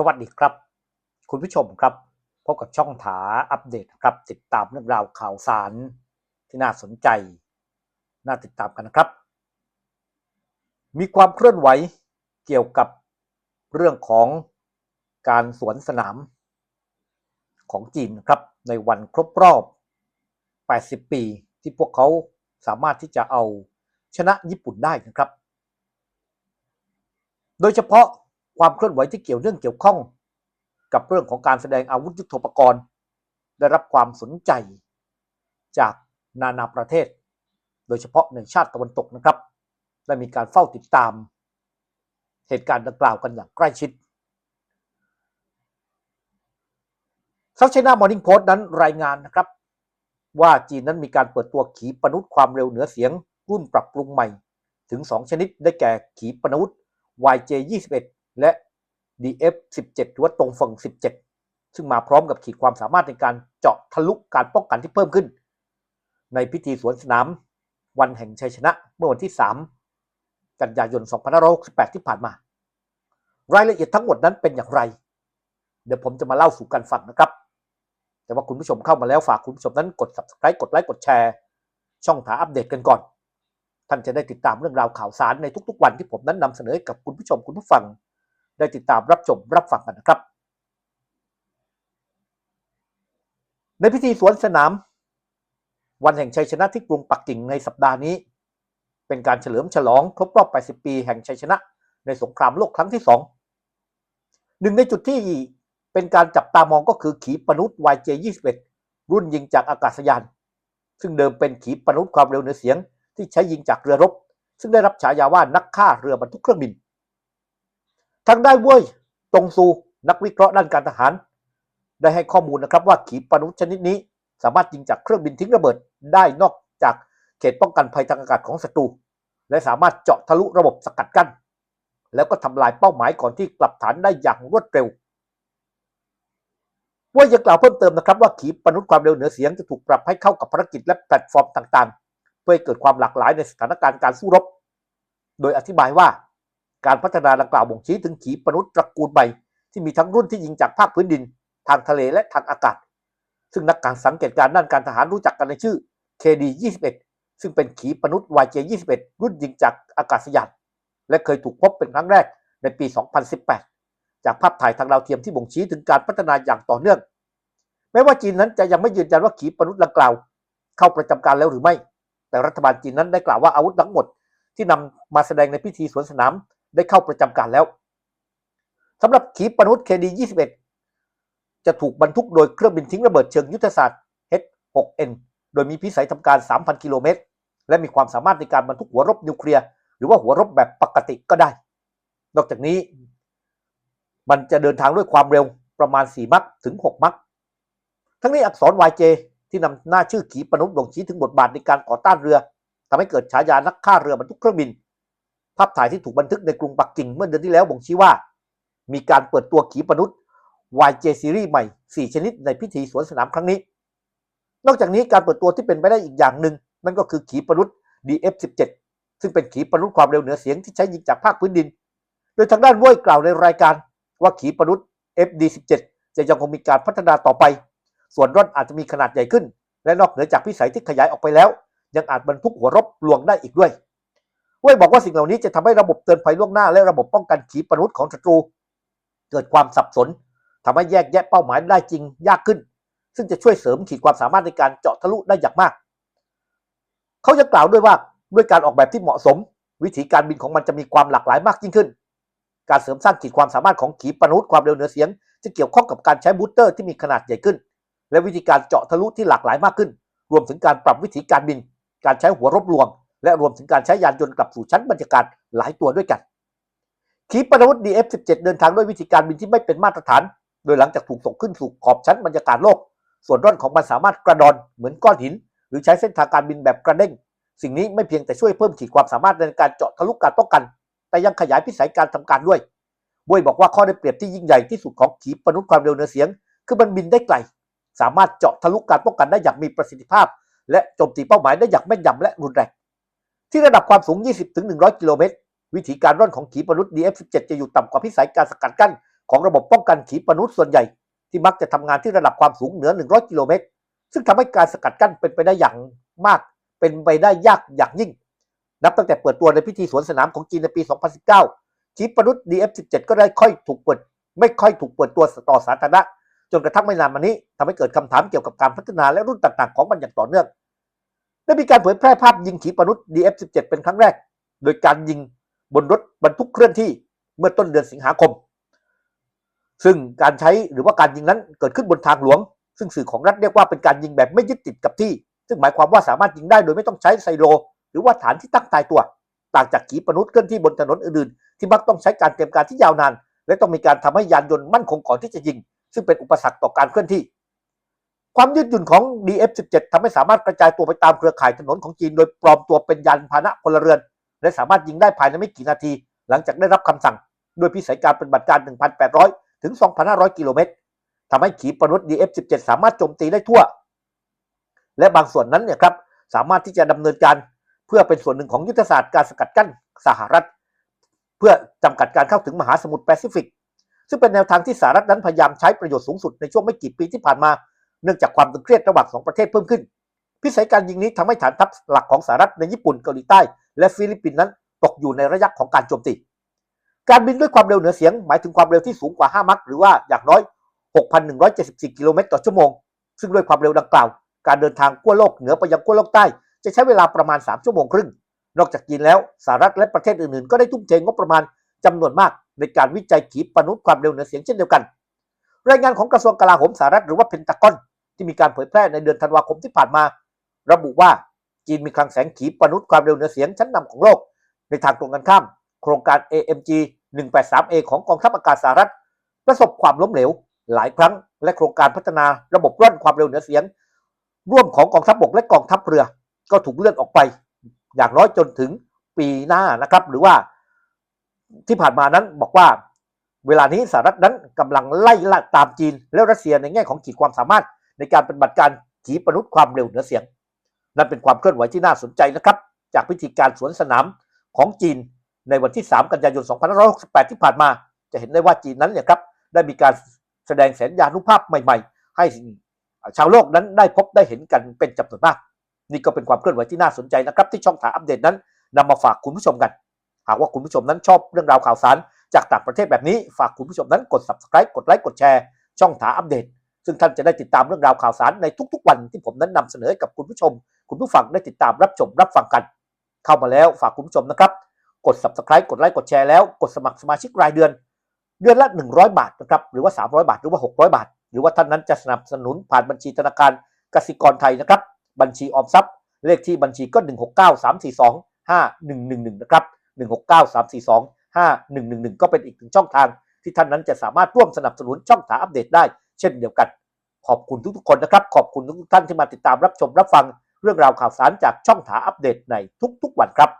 สวัสดีครับ คุณผู้ชมครับ พบกับช่องถาอัปเดตครับ ติดตามเรื่องราวข่าวสารที่น่าสนใจ น่าติดตามกันนะครับ มีความเคลื่อนไหวเกี่ยวกับเรื่องของการสวนสนามของจีนครับ ในวันครบรอบ 80 ปีที่พวกเขาสามารถที่จะเอาชนะญี่ปุ่นได้นะครับ โดยเฉพาะ ความเคลื่อนไหวที่เกี่ยวเนื่องเกี่ยวข้อง กับเรื่องของการแสดงอาวุธยุทโธปกรณ์ ได้รับความสนใจจากนานาประเทศ โดยเฉพาะในชาติตะวันตกนะครับได้มีการเฝ้าติดตาม เหตุการณ์ดังกล่าวกันอย่างใกล้ชิดซาท์ไชน่ามอร์นิ่งโพสต์นั้นรายงานนะครับ ว่าจีนนั้นมีการเปิดตัวขีปนาวุธความเร็วเหนือเสียงรุ่นปรับปรุงใหม่ ถึง 2 ชนิดได้แก่ขีปนาวุธ YJ21 และ DF17 หรือว่าตรงฝั่ง 17 ซึ่งมาพร้อมกับขีดความสามารถในการเจาะทะลุการป้องกันที่เพิ่มขึ้น ในพิธีสวนสนามวันแห่งชัยชนะเมื่อวันที่ 3 กันยายน 2568 ที่ผ่านมา รายละเอียดทั้งหมดนั้นเป็นอย่างไร เดี๋ยวผมจะมาเล่าสู่กันฟังนะครับ แต่ว่าคุณผู้ชมเข้ามาแล้วฝากคุณผู้ชมนั้นกด subscribe กดไลค์กดแชร์ ช่องถาอัปเดตกันก่อนท่านจะได้ติดตามเรื่องราวข่าวสารในทุกๆวันที่ผมนั้นนำเสนอให้กับคุณผู้ชมคุณผู้ฟัง ได้ติดตามรับชมรับฟังกันนะครับ ในพิธีสวนสนาม วันแห่งชัยชนะที่กรุงปักกิ่งในสัปดาห์นี้ เป็นการเฉลิมฉลองครบรอบ 80 ปีแห่งชัยชนะ ในสงครามโลกครั้งที่สองหนึ่งในจุดที่เป็นการจับตามองก็คือขีปนาวุธ YJ21 รุ่นยิงจากอากาศยาน ซึ่งเดิมเป็นขีปนาวุธความเร็วเหนือเสียง ที่ใช้ยิงจากเรือรบ ซึ่งได้รับฉายาว่านักฆ่าเรือบรรทุกเครื่องบิน ทางได้เว้ยตรงซูนักวิเคราะห์ด้านการทหาร ได้ให้ข้อมูลนะครับว่าขีปนาวุธชนิดนี้ สามารถยิงจากเครื่องบินทิ้งระเบิดได้นอกจากเขตป้องกันภัยทางอากาศของศัตรูและสามารถเจาะทะลุระบบสกัดกั้น แล้วก็ทำลายเป้าหมายก่อนที่กลับฐานได้อย่างรวดเร็วว่ายังกล่าวเพิ่มเติมนะครับว่าขีปนาวุธความเร็วเหนือเสียงจะถูกปรับให้เข้ากับภารกิจและแพลตฟอร์มต่างๆ เพื่อให้เกิดความหลากหลายในสถานการณ์การสู้รบ โดยอธิบายว่า การพัฒนาดังกล่าวบ่งชี้ถึงขีปนาวุธตระกูลใหม่ที่มีทั้งรุ่นที่ยิงจากภาคพื้นดิน ทางทะเลและทางอากาศ ซึ่งนักการสังเกตการด้านการทหารรู้จักกันในชื่อ KD-21 ซึ่งเป็นขีปนาวุธ YJ-21 รุ่นยิงจากอากาศยาน และเคยถูกพบเป็นครั้งแรกในปี 2018 จากภาพถ่ายทางดาวเทียมที่บ่งชี้ถึงการพัฒนาอย่างต่อเนื่อง แม้ว่าจีนนั้นจะยังไม่ยืนยันว่าขีปนาวุธดังกล่าว เข้าประจำการแล้วหรือไม่ แต่รัฐบาลจีนนั้นได้กล่าวว่าอาวุธทั้งหมดที่นำมาแสดงในพิธีสวนสนาม ได้เข้าประจำการแล้วสำหรับขีปนาวุธ KD-21 จะถูกบรรทุกโดยเครื่องบินทิ้งระเบิดเชิงยุทธศาสตร์ H-6N โดยมีพิสัยทำการ 3,000 กิโลเมตร และมีความสามารถในการบรรทุกหัวรบนิวเคลียร์ หรือว่าหัวรบแบบปกติก็ได้ นอกจากนี้ มันจะเดินทางด้วยความเร็วประมาณ 4 มักถึง 6 มักทั้งนี้อักษร YJ ที่นำหน้าชื่อขีปนาวุธบ่งชี้ถึงบทบาทในการต่อต้านเรือทำให้เกิดฉายานักฆ่าเรือบรรทุกเครื่องบิน ภาพถ่ายที่ถูกบันทึกในกรุงปักกิ่งเมื่อเดือนที่แล้วบ่งชี้ว่า มีการเปิดตัวขีปนาวุธ YJ ซีรีส์ใหม่ 4 ชนิดในพิธีสวนสนามครั้งนี้ นอกจากนี้การเปิดตัวที่เป็นไปได้อีกอย่างหนึ่ง นั่นก็คือขีปนาวุธ DF17 ซึ่งเป็นขีปนาวุธความเร็วเหนือเสียงที่ใช้ยิงจากภาคพื้นดิน โดยทางด้านว้ยกล่าวในรายการว่าขีปนาวุธ FD17 จะยังคงมีการพัฒนาต่อไป ส่วนร่อนอาจจะมีขนาดใหญ่ขึ้น และนอกเหนือจากพิสัยที่ขยายออกไปแล้ว ยังอาจบรรทุกหัวรบลวงได้อีกด้วย เว้ยบอกว่าสิ่งเหล่านี้จะทำให้ระบบเตือนภัยล่วงหน้า และระบบป้องกันขีปนาวุธของศัตรู เกิดความสับสนทำให้แยกแยะเป้าหมายได้จริงยากขึ้น ซึ่งจะช่วยเสริมขีดความสามารถในการเจาะทะลุได้อย่างมาก เขายังกล่าวด้วยว่าด้วยการออกแบบที่เหมาะสม วิธีการบินของมันจะมีความหลากหลายมากยิ่งขึ้น การเสริมสร้างขีดความสามารถของขีปนาวุธความเร็วเหนือเสียง จะเกี่ยวข้องกับการใช้บูสเตอร์ที่มีขนาดใหญ่ขึ้น และวิธีการเจาะทะลุที่หลากหลายมากขึ้น รวมถึงการปรับวิธีการบิน การใช้หัวรบลวง และรวมถึงการใช้ยานยนต์กลับสู่ชั้นบรรยากาศหลายตัวด้วยกัน ขีปนาวุธ DF17 เดินทางด้วยวิธีการบินที่ไม่เป็นมาตรฐาน โดยหลังจากถูกส่งขึ้นสู่ขอบชั้นบรรยากาศโลก ส่วนร่อนของมันสามารถกระดอนเหมือนก้อนหิน หรือใช้เส้นทางการบินแบบกระเด้ง สิ่งนี้ไม่เพียงแต่ช่วยเพิ่มขีดความสามารถในการเจาะทะลุการป้องกัน แต่ยังขยายพิสัยการทำการด้วยบวยบอกว่าข้อได้เปรียบที่ยิ่งใหญ่ที่สุดของขีปนาวุธความเร็วเหนือเสียง คือมันบินได้ไกล สามารถเจาะทะลุการป้องกันได้อย่างมีประสิทธิภาพ และโจมตีเป้าหมายได้อย่างแม่นยำและรุนแรง ที่ระดับความสูง 20-100 กิโลเมตร วิธีการร่อนของขีปนาวุธ DF17 จะอยู่ต่ำกว่าพิสัยการสกัดกั้นของระบบป้องกันขีปนาวุธส่วนใหญ่ ที่มักจะทำงานที่ระดับความสูงเหนือ 100 กิโลเมตร ซึ่งทำให้การสกัดกั้นเป็นไปได้อย่างมาก เป็นไปได้ยากอย่างยิ่ง นับตั้งแต่เปิดตัวในพิธีสวนสนามของจีนในปี 2019 ขีปนาวุธ DF-17 ก็ได้ค่อยถูกเปิด ไม่ค่อยถูกเปิดตัวต่อสาธารณะจนกระทั่งไม่นานมานี้ทำให้เกิดคำถามเกี่ยวกับการพัฒนาและรุ่นต่างๆ ของมันอย่างต่อเนื่อง ได้มีการเผยแพร่ภาพยิงขีปนาวุธ DF-17 เป็นครั้งแรก โดยการยิงบนรถบรรทุกเคลื่อนที่เมื่อต้นเดือนสิงหาคม ซึ่งการใช้หรือว่าการยิงนั้นเกิดขึ้นบนทางหลวง ซึ่งสื่อของรัฐเรียกว่าเป็นการยิงแบบไม่ยึดติดกับที่ ซึ่งหมายความว่าสามารถยิงได้โดยไม่ต้องใช้ไซโล หรือว่าฐานที่ตั้งตายตัว ต่างจากขีปนาวุธเคลื่อนที่บนถนนอื่นๆ ที่มักต้องใช้การเตรียมการที่ยาวนาน และต้องมีการทำให้ยานยนต์มั่นคงก่อนที่จะยิง ซึ่งเป็นอุปสรรคต่อการเคลื่อนที่ ความยืดหยุ่นของ DF-17 ทำให้สามารถกระจายตัวไปตามเครือข่ายถนนของจีน โดยปลอมตัวเป็นยานพาหนะพลเรือน และสามารถยิงได้ภายในไม่กี่นาที หลังจากได้รับคำสั่ง โดยพิสัยการปฏิบัติการ 1,800 ถึง 2,500 กิโลเมตรทำให้ขีปนาวุธ DF-17 สามารถโจมตีได้ทั่ว และบางส่วนนั้นเนี่ยครับสามารถที่จะดำเนินการเพื่อเป็นส่วนหนึ่งของยุทธศาสตร์การสกัดกั้นสหรัฐ เพื่อจำกัดการเข้าถึงมหาสมุทรแปซิฟิก ซึ่งเป็นแนวทางที่สหรัฐนั้นพยายามใช้ประโยชน์สูงสุดในช่วงไม่กี่ปีที่ผ่านมา เนื่องจากความตึงเครียดระหว่างสองประเทศเพิ่มขึ้น พิสัยการยิงนี้ทำให้ฐานทัพหลักของสหรัฐในญี่ปุ่นเกาหลีใต้ และฟิลิปปินส์นั้นตกอยู่ในระยะของการโจมตี การบินด้วยความเร็วเหนือเสียง หมายถึงความเร็วที่สูงกว่า 5 มัคหรือว่าอย่างน้อย 6,174 กิโลเมตรต่อชั่วโมง ซึ่งด้วยความเร็วดังกล่าว การเดินทางขั้วโลกเหนือไปยังขั้วโลกใต้ จะใช้เวลาประมาณ 3 ชั่วโมงครึ่ง นอกจากจีนแล้วสหรัฐและประเทศอื่นๆ ก็ได้ทุ่มเทงบประมาณจำนวนมาก ในการวิจัยขีปนาวุธความเร็วเหนือเสียงเช่นเดียวกัน รายงานของกระทรวงกลาโหมสหรัฐหรือว่าเพนตากอนที่มีการเผยแพร่ในเดือนธันวาคมที่ผ่านมา ระบุว่าจีนมีคลังแสงขีปนาวุธความเร็วเหนือเสียงชั้นนำของโลก ในทางตรงกันข้าม โครงการ AMG 183A ของกองทัพอากาศสหรัฐ ประสบความล้มเหลว หลายครั้ง และโครงการพัฒนาระบบร่อนความเร็วเหนือเสียง ร่วมของกองทัพบกและกองทัพเรือ ก็ถูกเลื่อนออกไป อย่างน้อยจนถึงปีหน้านะครับ หรือว่าที่ผ่านมานั้นบอกว่า เวลานี้สหรัฐนั้นกำลังไล่ล่าตามจีน และรัสเซียในแง่ของขีดความสามารถ ในการปฏิบัติการขีปนาวุธความเร็วเหนือเสียง นั่นเป็นความเคลื่อนไหวที่น่าสนใจนะครับ จากพิธีการสวนสนามของจีนในวันที่ 3 กันยายน 2568 ที่ผ่านมา จะเห็นได้ว่าจีนนั้นเนี่ยครับได้มีการแสดงแสนยานุภาพใหม่ ๆ ให้ชาวโลกนั้นได้พบได้เห็นกันเป็นจำนวนมาก นี่ก็เป็นความเคลื่อนไหวที่น่าสนใจนะครับ ที่ช่องถามอัปเดตนั้นนำมาฝากคุณผู้ชมกัน หากว่าคุณผู้ชมนั้นชอบเรื่องราวข่าวสาร จากต่างประเทศแบบนี้ฝากคุณผู้ชมนั้นกด subscribe กดไลค์กดแชร์ช่องถาอัปเดต ซึ่งท่านจะได้ติดตามเรื่องราวข่าวสารในทุกๆ วันที่ผมนั้นนำเสนอให้กับคุณผู้ชม คุณผู้ฟังได้ติดตามรับชมรับฟังกัน เข้ามาแล้วฝากคุณผู้ชมนะครับ กด subscribe กดไลค์กดแชร์แล้วกดสมัครสมาชิกรายเดือน เดือนละ 100 บาทนะครับหรือว่า 300 บาทหรือว่า 600 บาท หรือว่าท่านนั้นจะสนับสนุนผ่านบัญชีธนาคารกสิกรไทยนะครับบัญชีออมทรัพย์ เลขที่บัญชีก็ 169 342 5111นะครับ169 342 5111 ก็เป็นอีกหนึ่งช่องทางที่ท่านนั้นจะสามารถร่วมสนับสนุนช่องถางอัปเดตได้ เช่นเดียวกัน ขอบคุณทุกๆคนนะครับ ขอบคุณทุกท่านที่มาติดตามรับชมรับฟังเรื่องราวข่าวสารจากช่องถาอัปเดตในทุกๆวันครับ